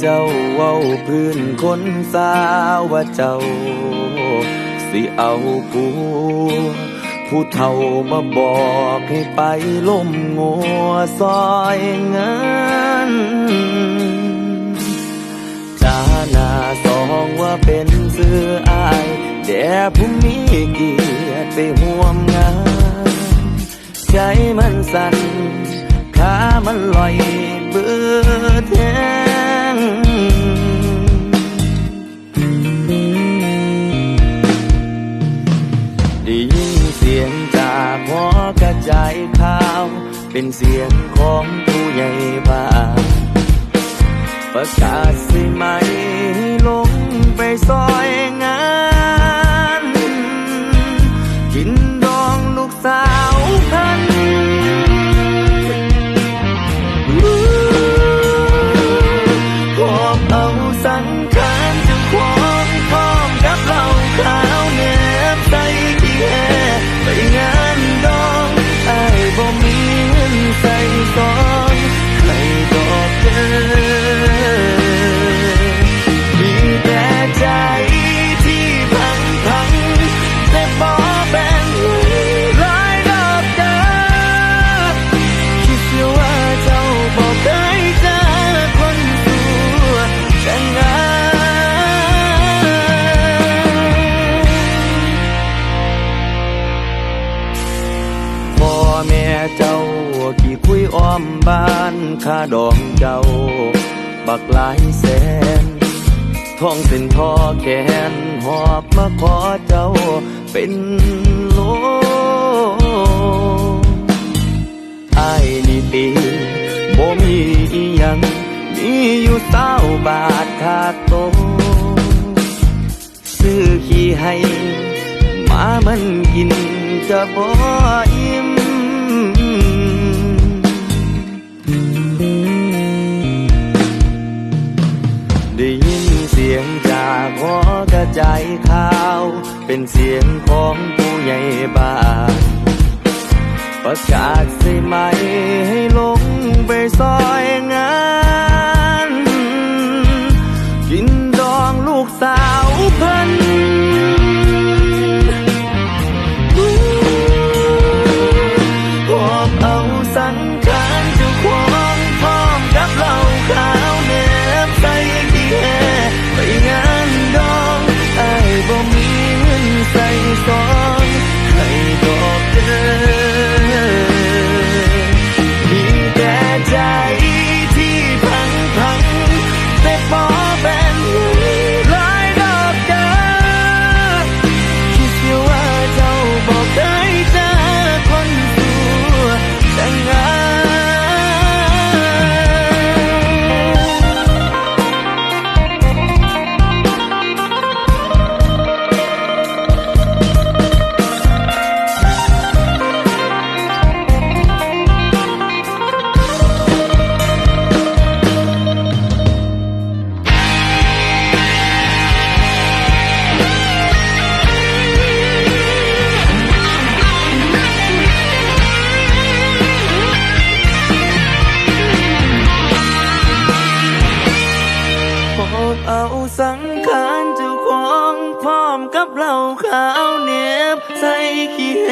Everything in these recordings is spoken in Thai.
เจ้าเว้าพื้นคนสาวว่าเจ้า สิเอาผัวผู้เฒ่ามาบอกให้ไปล่มงัวซอยเงินจาหน้าสองว่าเป็นเสื้ออายแด่ผู้มีเกียรติไปห่วมงานใจมันสั่นขามันลอยเบื่อแท ใจข่าว เป็นเสียงของผู้ใหญ่บ้านประกาศสิไหมให้ลงไปซอยงานกินดองลูกสาวพัน ค่าดองเจ้า บักหลายแสนท้องเป็นท่อแขนหอบมาขอเจ้าเป็นโลไอ้นี่ตีบ่มีอีหยัง มีอยู่เต้าบาทขาดโต ซื้อขี้ให้ มามันกินจะบ่อิ่ม ใจข่าว เป็นเสียงของผู้ใหญ่บ้านประกาศใส่ไหมให้ลงไปซอยงาน กินดองลูกสาวเพัน สังขารเจ้าของพร้อมกับเหล่าขาวเนียบใส่ขี้แห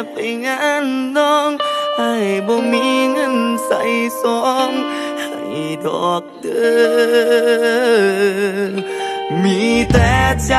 บไปงานน้องให้บ่มีเงินใส่ซองให้ดอกเด้อมีแต่ใจ